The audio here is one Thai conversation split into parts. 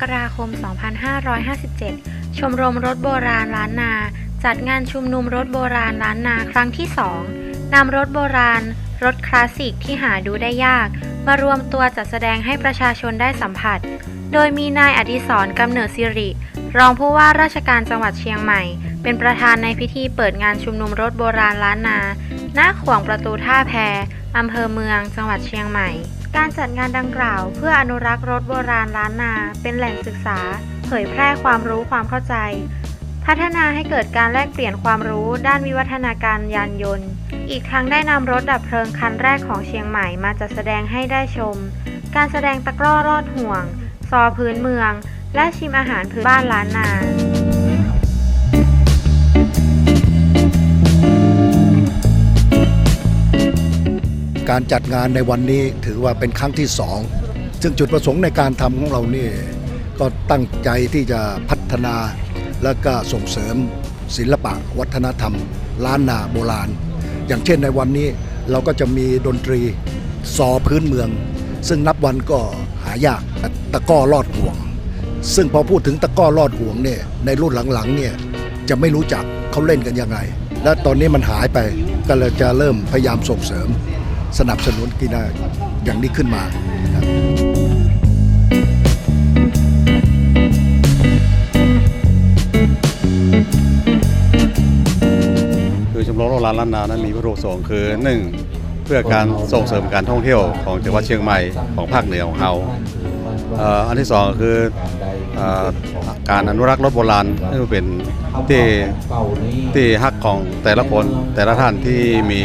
กราคม 2557 ชมรมรถโบราณล้านนา จัดงานชุมนุมรถโบราณล้านนาครั้งที่ 2นำรถโบราณ รถคลาสสิกที่หาดูได้ยาก มารวมตัวจัดแสดงให้ประชาชนได้สัมผัส โดยมีนายอดิศรกำเนิดสิริ รองผู้ว่าราชการจังหวัดเชียงใหม่ เป็นประธานในพิธีเปิดงานชุมนุมรถโบราณล้านนา หน้าขวงประตูท่าแพอำเภอเมือง จังหวัดเชียงใหม่ การจัดงานดังกล่าว เพื่ออนุรักษ์รถโบราณล้านนา เป็นแหล่งศึกษา เผยแพร่ความรู้ความเข้าใจ พัฒนาให้เกิดการแลกเปลี่ยนความรู้ด้านวิวัฒนาการยานยนต์ อีกทั้งได้นำรถดับเพลิงคันแรกของเชียงใหม่มาจัดแสดงให้ได้ชม การแสดงตะกร้อรอดห่วง ซอพื้นเมือง และชิมอาหารพื้นบ้านล้านนา การจัดงานในวันนี้ถือว่าเป็นครั้งที่สองซึ่งจุดประสงค์ในการทำของเรานี่ก็ตั้งใจที่จะพัฒนาและก็ส่งเสริมศิลปะวัฒนธรรม ล้านนาโบราณ อย่างเช่นในวันนี้เราก็จะมีดนตรีซอพื้นเมือง ซึ่งนับวันก็หายากตะก้อลอดห่วง ซึ่งพอพูดถึงตะก้อลอดห่วงเนี่ยในรุ่นหลังๆเนี่ยจะไม่รู้จักเขาเล่นกันยังไง และตอนนี้มันหายไปก็เลยจะเริ่มพยายามส่งเสริม สนับสนุนกีฬาอย่างนี้ขึ้นมานะครับคือชมรมโรงแรมล้านนานั้นมีวัตถุประสงค์คือหนึ่งเพื่อการส่งเสริมการท่องเที่ยวของจังหวัดเชียงใหม่ของภาคเหนือของเรา อันที่สองคือการอนุรักษ์รถโบราณนี่เป็นที่ที่ฮักของแต่ละคนแต่ละท่านที่มี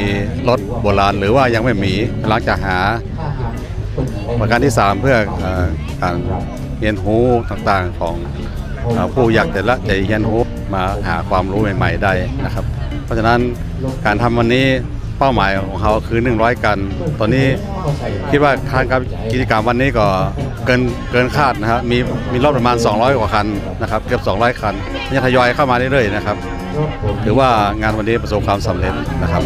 รถโบราณ หรือว่ายังไม่มีกำลังจะหาประการที่ 3 เพื่อการเรียนรู้ต่างๆของผู้อยากแต่ละใจเรียนรู้มาหาความรู้ใหม่ ๆ ได้นะครับ เพราะฉะนั้นการทำวันนี้เป้าหมายของเขาคือ 100 กัน ตอนนี้คิดว่าการกิจกรรมวันนี้ก็ เกินเกินคาดนะครับมีมีรอบประมาณ 200 กว่าคันนะครับเกือบ 200 คันยังทยอยเข้ามาเรื่อยๆนะครับถือว่างานวันนี้ประสบความสำเร็จนะครับ